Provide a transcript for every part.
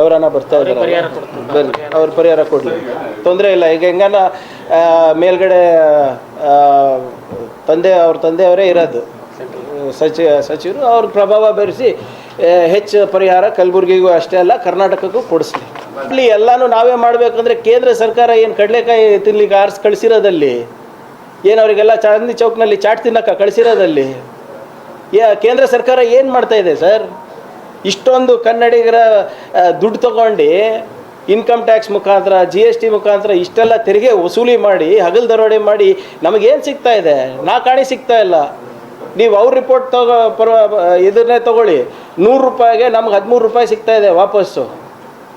ಅವರನ್ನ ಬರ್ತಾ ಇದ್ದಾರೆ. ಅವ್ರ ಪರಿಹಾರ ಕೊಡಲಿ. ತೊಂದರೆ ಇಲ್ಲ ಈಗ ಹೆಂಗನ ಮೇಲ್ಗಡೆ ತಂದೆ ಅವ್ರ ತಂದೆಯವರೇ ಇರೋದು. ಸಚಿವ ಸಚಿವರು ಅವ್ರ ಪ್ರಭಾವ ಬೆರೆಸಿ ಹೆಚ್ಚು ಪರಿಹಾರ ಕಲಬುರಗಿಗೂ ಅಷ್ಟೇ ಅಲ್ಲ ಕರ್ನಾಟಕಕ್ಕೂ ಕೊಡಿಸ್ಲಿ. ಇಲ್ಲಿ ಎಲ್ಲಾನು ನಾವೇ ಮಾಡಬೇಕಂದ್ರೆ ಕೇಂದ್ರ ಸರ್ಕಾರ ಏನು ಕಡಲೆಕಾಯಿ ತಿನ್ಲಿಕ್ಕೆ ಆರಿಸಿ ಕಳಿಸಿರೋದಲ್ಲಿ ಏನು ಅವರಿಗೆಲ್ಲ ಚಾಂದಿ ಚೌಕ್ನಲ್ಲಿ ಚಾಟ್ ತಿನ್ನಕ್ಕೆ ಕಳಿಸಿರೋದಲ್ಲಿ ಯಾ ಕೇಂದ್ರ ಸರ್ಕಾರ ಏನು ಮಾಡ್ತಾ ಇದೆ ಸರ್? ಇಷ್ಟೊಂದು ಕನ್ನಡಿಗರ ದುಡ್ಡು ತಗೊಂಡು ಇನ್ಕಮ್ ಟ್ಯಾಕ್ಸ್ ಮುಖಾಂತರ ಜಿ ಎಸ್ ಟಿ ಮುಖಾಂತರ ಇಷ್ಟೆಲ್ಲ ತೆರಿಗೆ ವಸೂಲಿ ಮಾಡಿ, ಹಗಲು ದರೋಡೆ ಮಾಡಿ ನಮಗೇನು ಸಿಗ್ತಾ ಇದೆ? ನಾ ಕಾಣಿ ಸಿಗ್ತಾ ಇಲ್ಲ. ನೀವು ಅವ್ರ ರಿಪೋರ್ಟ್ ತಗೋ, ಪರ, ಇದನ್ನೇ ತಗೊಳ್ಳಿ. ನೂರು ರೂಪಾಯಿಗೆ ನಮ್ಗೆ ಹದಿಮೂರು ರೂಪಾಯಿ ಸಿಗ್ತಾ ಇದೆ ವಾಪಸ್ಸು.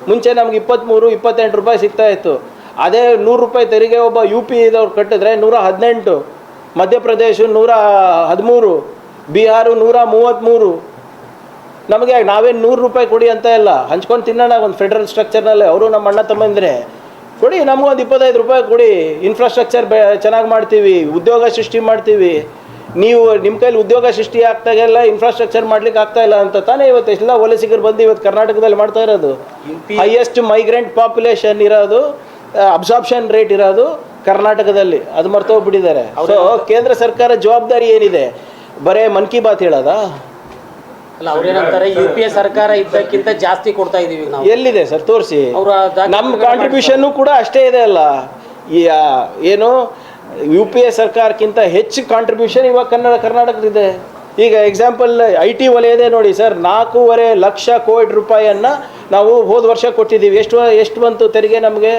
ಮುಂಚೆ ನಮ್ಗೆ ಇಪ್ಪತ್ತ್ಮೂರು ಇಪ್ಪತ್ತೆಂಟು ರೂಪಾಯಿ ಸಿಗ್ತಾ ಇತ್ತು. ಅದೇ ನೂರು ರೂಪಾಯಿ ತೆರಿಗೆ ಒಬ್ಬ ಯು ಪಿ ಇದವ್ರು ಕಟ್ಟಿದ್ರೆ ನೂರ ಹದಿನೆಂಟು, ಮಧ್ಯಪ್ರದೇಶ ನೂರ ಹದಿಮೂರು, ಬಿಹಾರು ನೂರ ಮೂವತ್ತ್ಮೂರು ನಮಗೆ ನಾವೇನು ನೂರು ರೂಪಾಯಿ ಕೊಡಿ ಅಂತ ಇಲ್ಲ. ಹಂಚ್ಕೊಂಡು ತಿನ್ನೋಣ ಒಂದು ಫೆಡ್ರಲ್ ಸ್ಟ್ರಕ್ಚರ್ನಲ್ಲಿ ಅವರು ನಮ್ಮ ಅಣ್ಣ ತಮ್ಮಂದ್ರೆ. ಕೊಡಿ ನಮಗೊಂದು ಇಪ್ಪತ್ತೈದು ರೂಪಾಯಿ ಕೊಡಿ. ಇನ್ಫ್ರಾಸ್ಟ್ರಕ್ಚರ್ ಬೆ ಚೆನ್ನಾಗಿ ಮಾಡ್ತೀವಿ. ಉದ್ಯೋಗ ಸೃಷ್ಟಿ ಮಾಡ್ತೀವಿ. ನೀವು ನಿಮ್ಮ ಕೈಲಿ ಉದ್ಯೋಗ ಸೃಷ್ಟಿ ಆಗ್ತಾಗೆಲ್ಲ ಇನ್ಫ್ರಾಸ್ಟ್ರಕ್ಚರ್ ಮಾಡ್ಲಿಕ್ಕೆ ಆಗ್ತಾ ಇಲ್ಲ ಅಂತ ತಾನೇ ಇವತ್ತು ಎಲ್ಲ ವಲಸಿಗರು ಬಂದು ಇವತ್ತು ಕರ್ನಾಟಕದಲ್ಲಿ ಮಾಡ್ತಾ ಇರೋದು. ಹೈಯೆಸ್ಟ್ ಮೈಗ್ರೆಂಟ್ ಪಾಪ್ಯುಲೇಷನ್ ಇರೋದು ಅಬ್ಸಾರ್ಪ್ಷನ್ ರೇಟ್ ಇರೋದು ಕರ್ನಾಟಕದಲ್ಲಿ. ಅದು ಮರ್ತೋಗ್ಬಿಟ್ಟಿದ್ದಾರೆ. ಸೊ ಕೇಂದ್ರ ಸರ್ಕಾರ ಜವಾಬ್ದಾರಿ ಏನಿದೆ? ಬರೇ ಮನ್ ಕಿ ಬಾತ್ ಹೇಳೋದಾ? ಅಲ್ಲ ಅವ್ರೇನಂತಾರೆ ಯು ಪಿ ಎ ಸರ್ಕಾರ ಇದ್ದಕ್ಕಿಂತ ಜಾಸ್ತಿ ಕೊಡ್ತಾ ಇದೀವಿ ನಾವು. ಎಲ್ಲಿದೆ ಸರ್? ತೋರಿಸಿ. ಅವ್ರ ನಮ್ಮ ಕಾಂಟ್ರಿಬ್ಯೂಷನ್ ಕೂಡ ಅಷ್ಟೇ ಇದೆ ಅಲ್ಲ. ಈ ಏನು ಯು ಪಿ ಎ ಸರ್ಕಾರಕ್ಕಿಂತ ಹೆಚ್ಚು ಕಾಂಟ್ರಿಬ್ಯೂಷನ್ ಇವಾಗ ಕನ್ನಡ ಕರ್ನಾಟಕದಿದೆ ಈಗ ಎಕ್ಸಾಂಪಲ್ ಐ ಟಿ ವಲಯದೇ ನೋಡಿ ಸರ್ ನಾಲ್ಕೂವರೆ ಲಕ್ಷ ಕೋಟಿ ರೂಪಾಯಿಯನ್ನು ನಾವು ಹೋದ ವರ್ಷ ಕೊಟ್ಟಿದ್ದೀವಿ. ಎಷ್ಟು ಎಷ್ಟು ಬಂತು ತೆರಿಗೆ ನಮಗೆ?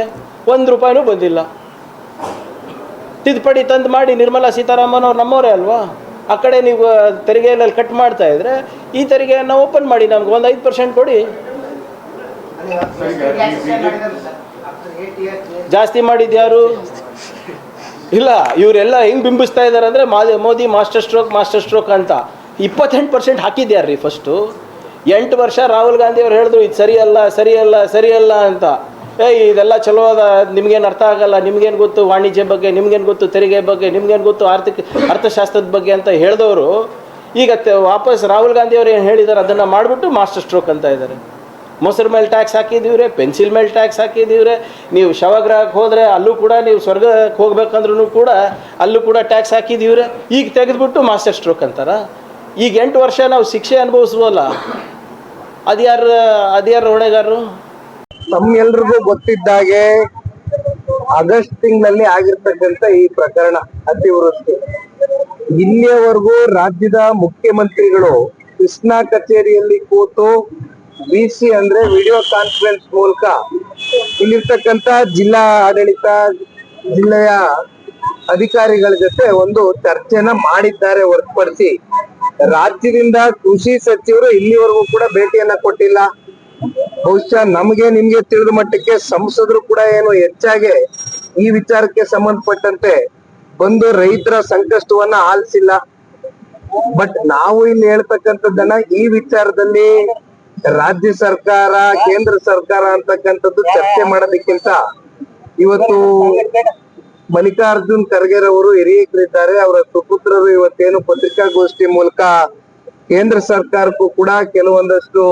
ಒಂದು ರೂಪಾಯಿನೂ ಬಂದಿಲ್ಲ. ತಿದ್ದುಪಡಿ ತಂದು ಮಾಡಿ ನಿರ್ಮಲಾ ಸೀತಾರಾಮನ್ ಅವ್ರು ನಮ್ಮವರೇ ಅಲ್ವಾ? ಆ ಕಡೆ ನೀವು ತೆರಿಗೆಯಲ್ಲಿ ಕಟ್ ಮಾಡ್ತಾ ಇದ್ರೆ ಈ ತೆರಿಗೆಯನ್ನು ಓಪನ್ ಮಾಡಿ, ನಮ್ಗೆ ಒಂದು ಐದು ಪರ್ಸೆಂಟ್ ಕೊಡಿ. ಜಾಸ್ತಿ ಮಾಡಿದ್ದು ಯಾರು? ಇಲ್ಲ, ಇವರೆಲ್ಲ ಹೆಂಗ್ ಬಿಂಬಿಸ್ತಾ ಇದ್ದಾರೆ ಅಂದರೆ ಮಾದಿ ಮಾಸ್ಟರ್ ಸ್ಟ್ರೋಕ್ ಮಾಸ್ಟರ್ ಸ್ಟ್ರೋಕ್ ಅಂತ. ಇಪ್ಪತ್ತೆಂಟು ಪರ್ಸೆಂಟ್ ಹಾಕಿದ್ಯಾರ್ರಿ ಫಸ್ಟು ಎಂಟು ವರ್ಷ ರಾಹುಲ್ ಗಾಂಧಿ ಅವ್ರು ಹೇಳಿದ್ರು, ಇದು ಸರಿಯಲ್ಲ ಸರಿಯಲ್ಲ ಸರಿಯಲ್ಲ ಅಂತ. ಏಯ್ ಇದೆಲ್ಲ ಚಲೋ ಅದ. ನಿಮ್ಗೇನು ಅರ್ಥ ಆಗಲ್ಲ. ನಿಮ್ಗೇನು ಗೊತ್ತು ವಾಣಿಜ್ಯ ಬಗ್ಗೆ, ನಿಮ್ಗೇನು ಗೊತ್ತು ತೆರಿಗೆ ಬಗ್ಗೆ, ನಿಮ್ಗೇನು ಗೊತ್ತು ಆರ್ಥಿಕ, ಅರ್ಥಶಾಸ್ತ್ರದ ಬಗ್ಗೆ ಅಂತ ಹೇಳಿದವರು, ಈಗ ವಾಪಸ್ ರಾಹುಲ್ ಗಾಂಧಿ ಅವರು ಏನು ಹೇಳಿದ್ದಾರೆ ಅದನ್ನು ಮಾಡಿಬಿಟ್ಟು ಮಾಸ್ಟರ್ ಸ್ಟ್ರೋಕ್ ಅಂತ ಇದ್ದಾರೆ ಮೊಸರು ಮೇಲೆ ಟ್ಯಾಕ್ಸ್ ಹಾಕಿದೀವ್ರೆ ಪೆನ್ಸಿಲ್ ಮೇಲೆ ಟ್ಯಾಕ್ಸ್ ಹಾಕಿದ್ದೀವ್ರೆ, ನೀವು ಶವಗ್ರಹಕ್ಕೆ ಹೋದರೆ ಅಲ್ಲೂ ಕೂಡ ನೀವು ಸ್ವರ್ಗಕ್ಕೆ ಹೋಗ್ಬೇಕಂದ್ರೂ ಕೂಡ ಅಲ್ಲೂ ಕೂಡ ಟ್ಯಾಕ್ಸ್ ಹಾಕಿದ್ದೀವ್ರೆ, ಈಗ ತೆಗೆದುಬಿಟ್ಟು ಮಾಸ್ಟರ್ ಸ್ಟ್ರೋಕ್ ಅಂತಾರ. ಈಗ ಎಂಟು ವರ್ಷ ನಾವು ಶಿಕ್ಷೆ ಅನುಭವಿಸ್ಬೋಲ್ಲ ಅದ್ಯಾರ ಅದ್ಯಾರ ಹೊಣೆಗಾರರು? ತಮ್ಮೆಲ್ರಿಗೂ ಗೊತ್ತಿದ್ದಾಗೆ ಆಗಸ್ಟ್ ತಿಂಗಳಲ್ಲಿ ಆಗಿರ್ತಕ್ಕಂಥ ಈ ಪ್ರಕರಣ ಅತಿವೃಷ್ಟಿ. ಇಲ್ಲಿಯವರೆಗೂ ರಾಜ್ಯದ ಮುಖ್ಯಮಂತ್ರಿಗಳು ಕೃಷ್ಣಾ ಕಚೇರಿಯಲ್ಲಿ ಕೂತು ಬಿಸಿ ಅಂದ್ರೆ ವಿಡಿಯೋ ಕಾನ್ಫರೆನ್ಸ್ ಮೂಲಕ ಇಲ್ಲಿರ್ತಕ್ಕಂತ ಜಿಲ್ಲಾ ಆಡಳಿತ, ಜಿಲ್ಲೆಯ ಅಧಿಕಾರಿಗಳ ಜೊತೆ ಒಂದು ಚರ್ಚೆನ ಮಾಡಿದ್ದಾರೆ ಹೊರತುಪಡಿಸಿ ರಾಜ್ಯದಿಂದ ಕೃಷಿ ಸಚಿವರು ಇಲ್ಲಿವರೆಗೂ ಕೂಡ ಭೇಟಿಯನ್ನ ಕೊಟ್ಟಿಲ್ಲ. ಬಹುಶಃ ನಮಗೆ ನಿಮ್ಗೆ ತಿಳಿದ ಮಟ್ಟಕ್ಕೆ ಸಂಸದರು ಕೂಡ ಏನು ಹೆಚ್ಚಾಗಿ ಈ ವಿಚಾರಕ್ಕೆ ಸಂಬಂಧಪಟ್ಟಂತೆ ಬಂದು ರೈತರ ಸಂಕಷ್ಟವನ್ನ ಆಲಿಸಿಲ್ಲ. ಬಟ್ ನಾವು ಇಲ್ಲಿ ಹೇಳ್ತಕ್ಕಂಥದ್ದನ್ನ ಈ ವಿಚಾರದಲ್ಲಿ ರಾಜ್ಯ ಸರ್ಕಾರ, ಕೇಂದ್ರ ಸರ್ಕಾರ ಅಂತಕ್ಕಂಥದ್ದು ಚರ್ಚೆ ಮಾಡೋದಕ್ಕಿಂತ ಇವತ್ತು ಮಲ್ಲಿಕಾರ್ಜುನ್ ಖರ್ಗೆರವರು ಹಿರಿಯಕರಿದ್ದಾರೆ. ಅವರ ಸುಪುತ್ರರು ಇವತ್ತೇನು ಪತ್ರಿಕಾಗೋಷ್ಠಿ ಮೂಲಕ ಕೇಂದ್ರ ಸರ್ಕಾರಕ್ಕೂ ಕೂಡ ಕೆಲವೊಂದಷ್ಟು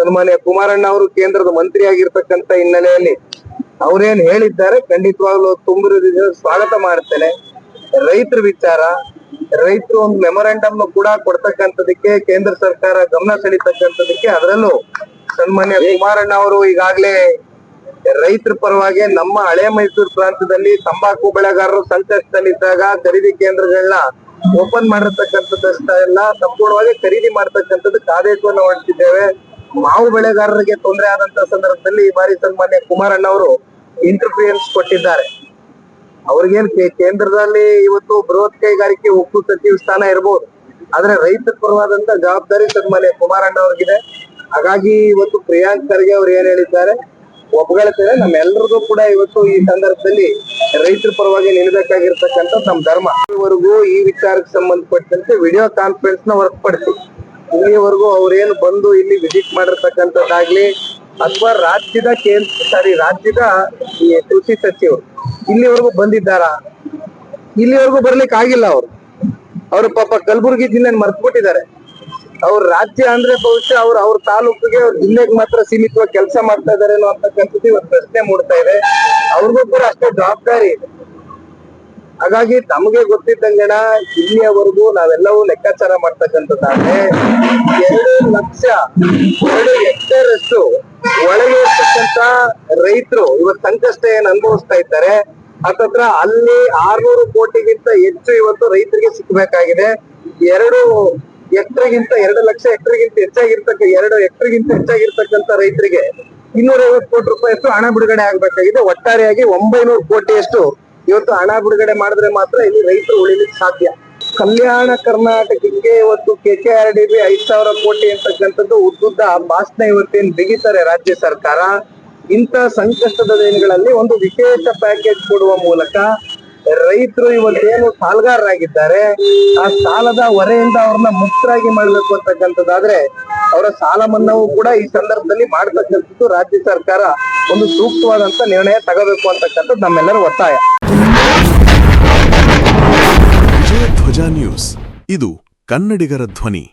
ಸನ್ಮಾನ್ಯ ಕುಮಾರಣ್ಣ ಅವರು ಕೇಂದ್ರದ ಮಂತ್ರಿ ಆಗಿರ್ತಕ್ಕಂತ ಹಿನ್ನೆಲೆಯಲ್ಲಿ ಅವ್ರೇನ್ ಹೇಳಿದ್ದಾರೆ ಖಂಡಿತವಾಗ್ಲೂ ತುಂಬಿದ ಸ್ವಾಗತ ಮಾಡ್ತೇನೆ. ರೈತರ ವಿಚಾರ ರೈತರು ಒಂದು ಮೆಮೊರಾಂಡಮ್ ಕೂಡ ಕೊಡ್ತಕ್ಕಂಥದಕ್ಕೆ ಕೇಂದ್ರ ಸರ್ಕಾರ ಗಮನ ಸೆಳೀತಕ್ಕಂಥದಕ್ಕೆ ಅದರಲ್ಲೂ ಸನ್ಮಾನ್ಯ ಕುಮಾರಣ್ಣ ಅವರು ಈಗಾಗಲೇ ರೈತರ ಪರವಾಗಿ ನಮ್ಮ ಹಳೆ ಮೈಸೂರು ಪ್ರಾಂತದಲ್ಲಿ ತಂಬಾಕು ಬೆಳೆಗಾರರು ಸಂಕಷ್ಟದಲ್ಲಿದ್ದಾಗ ಖರೀದಿ ಕೇಂದ್ರಗಳನ್ನ ಓಪನ್ ಮಾಡಿರ್ತಕ್ಕಂಥದ್ದೆಲ್ಲ ಸಂಪೂರ್ಣವಾಗಿ ಖರೀದಿ ಮಾಡ್ತಕ್ಕಂಥದ್ದಕ್ಕೆ ಆದೇಶವನ್ನು ಹೊರಡಿಸಿದ್ದೇವೆ. ಮಾವು ಬೆಳೆಗಾರರಿಗೆ ತೊಂದರೆ ಆದಂತ ಸಂದರ್ಭದಲ್ಲಿ ಈ ಬಾರಿ ಸನ್ಮಾನ್ಯ ಕುಮಾರಣ್ಣ ಅವರು ಇಂಟರ್ಫಿಯನ್ಸ್ ಕೊಟ್ಟಿದ್ದಾರೆ. ಅವ್ರಿಗೇನ್ ಕೇಂದ್ರದಲ್ಲಿ ಇವತ್ತು ಬೃಹತ್ ಕೈಗಾರಿಕೆ ಉಕ್ಕು ಸಚಿವ ಸ್ಥಾನ ಇರಬಹುದು ಆದ್ರೆ ರೈತರ ಪರವಾದಂತ ಜವಾಬ್ದಾರಿ ಸನ್ಮಾನ್ಯ ಕುಮಾರಣ್ಣ ಅವ್ರಿಗಿದೆ. ಹಾಗಾಗಿ ಇವತ್ತು ಪ್ರಿಯಾಂಕ್ ಖರ್ಗೆ ಅವ್ರು ಏನ್ ಹೇಳಿದ್ದಾರೆ ಒಪ್ಕೊಳ್ತೇವೆ ನಮ್ಮೆಲ್ಲರಿಗೂ ಕೂಡ ಇವತ್ತು ಈ ಸಂದರ್ಭದಲ್ಲಿ ರೈತರ ಪರವಾಗಿ ನಿಲ್ಬೇಕಾಗಿರ್ತಕ್ಕಂಥ ನಮ್ಮ ಧರ್ಮ. ಈವರೆಗೂ ಈ ವಿಚಾರಕ್ಕೆ ಸಂಬಂಧಪಟ್ಟಂತೆ ವಿಡಿಯೋ ಕಾನ್ಫರೆನ್ಸ್ನ ಹೊರತುಪಡಿಸಿ ಇಲ್ಲಿವರೆಗೂ ಅವ್ರೇನು ಬಂದು ಇಲ್ಲಿ ವಿಸಿಟ್ ಮಾಡಿರ್ತಕ್ಕಂಥದ್ದಾಗ್ಲಿ ಅಥವಾ ರಾಜ್ಯದ ಕೇಂದ್ರ ಸಾರಿ ರಾಜ್ಯದ ಕೃಷಿ ಸಚಿವರು ಇಲ್ಲಿವರೆಗೂ ಬಂದಿದ್ದಾರಾ? ಇಲ್ಲಿವರೆಗೂ ಬರ್ಲಿಕ್ಕೆ ಆಗಿಲ್ಲ ಅವರು. ಅವ್ರ ಪಾಪ ಕಲಬುರಗಿ ಜಿಲ್ಲೆ ಮರ್ತ್ಬಿಟ್ಟಿದ್ದಾರೆ. ಅವ್ರ ರಾಜ್ಯ ಅಂದ್ರೆ ಬಹುಶಃ ಅವ್ರ ಅವ್ರ ತಾಲೂಕಿಗೆ ಅವ್ರ ಜಿಲ್ಲೆಗೆ ಮಾತ್ರ ಸೀಮಿತವಾಗಿ ಕೆಲಸ ಮಾಡ್ತಾ ಇದಾರೇನೋ ಅಂತಕ್ಕಂಥದ್ದು ಇವತ್ತು ಪ್ರಶ್ನೆ ಮೂಡ್ತಾ ಇದೆ. ಅವ್ರಿಗೂ ಕೂಡ ಅಷ್ಟೇ ಜವಾಬ್ದಾರಿ ಇದೆ. ಹಾಗಾಗಿ ತಮಗೆ ಗೊತ್ತಿದ್ದಂಗಣ ಇಲ್ಲಿಯವರೆಗೂ ನಾವೆಲ್ಲವೂ ಲೆಕ್ಕಾಚಾರ ಮಾಡ್ತಕ್ಕಂಥದ್ದಾದ್ರೆ ಎರಡು ಲಕ್ಷ ಎರಡು ಹೆಕ್ಟೇರ್ ಒಳಗೆ ಇರ್ತಕ್ಕಂತ ರೈತರು ಇವತ್ತು ಸಂಕಷ್ಟ ಏನ್ ಅನುಭವಿಸ್ತಾ ಇದ್ದಾರೆ. ಹತ್ತತ್ರ ಅಲ್ಲಿ ಆರ್ನೂರು ಕೋಟಿಗಿಂತ ಹೆಚ್ಚು ಇವತ್ತು ರೈತರಿಗೆ ಸಿಕ್ಕಬೇಕಾಗಿದೆ ಎರಡು ಎಕ್ಟರ್ಗಿಂತ ಎರಡು ಲಕ್ಷ ಎಕ್ಟರ್ಗಿಂತ ಹೆಚ್ಚಾಗಿರ್ತಕ್ಕ ಎರಡು ಎಕ್ಟರ್ಗಿಂತ ಹೆಚ್ಚಾಗಿರ್ತಕ್ಕಂಥ ರೈತರಿಗೆ ಇನ್ನೂರ ಐವತ್ತು ಕೋಟಿ ರೂಪಾಯಿಯಷ್ಟು ಹಣ ಬಿಡುಗಡೆ ಆಗ್ಬೇಕಾಗಿದೆ. ಒಟ್ಟಾರೆಯಾಗಿ ಒಂಬೈನೂರು ಕೋಟಿಯಷ್ಟು ಇವತ್ತು ಹಣ ಬಿಡುಗಡೆ ಮಾಡಿದ್ರೆ ಮಾತ್ರ ಇಲ್ಲಿ ರೈತರು ಉಳಿಲಿಕ್ಕೆ ಸಾಧ್ಯ. ಕಲ್ಯಾಣ ಕರ್ನಾಟಕಕ್ಕೆ ಇವತ್ತು K K R D B ಐದ್ ಸಾವಿರ ಕೋಟಿ ಅಂತಕ್ಕಂಥದ್ದು ಉದ್ದುದ್ದ ಭಾಷಣ ಇವತ್ತೇನ್ ಬಿಗಿತಾರೆ ರಾಜ್ಯ ಸರ್ಕಾರ. ಇಂಥ ಸಂಕಷ್ಟದ ದಿನಗಳಲ್ಲಿ ಒಂದು ವಿಶೇಷ ಪ್ಯಾಕೇಜ್ ಕೊಡುವ ಮೂಲಕ ರೈತರು ಇವತ್ತೇನು ಸಾಲಗಾರರಾಗಿದ್ದಾರೆ, ಆ ಸಾಲದ ಹೊರೆಯಿಂದ ಅವ್ರನ್ನ ಮುಕ್ತರಾಗಿ ಮಾಡ್ಬೇಕು ಅಂತಕ್ಕಂಥದ್ದಾದ್ರೆ ಅವರ ಸಾಲ ಮನ್ನಾವೂ ಕೂಡ ಈ ಸಂದರ್ಭದಲ್ಲಿ ಮಾಡ್ತಕ್ಕಂಥದ್ದು ರಾಜ್ಯ ಸರ್ಕಾರ ಒಂದು ಸೂಕ್ತವಾದಂತ ನಿರ್ಣಯ ತಗೋಬೇಕು ಅಂತಕ್ಕಂಥದ್ದು ನಮ್ಮೆಲ್ಲರ ಒತ್ತಾಯ. ವಿಜಯ ಧ್ವಜ ನ್ಯೂಸ್. ಇದು ಕನ್ನಡಿಗರ ಧ್ವನಿ.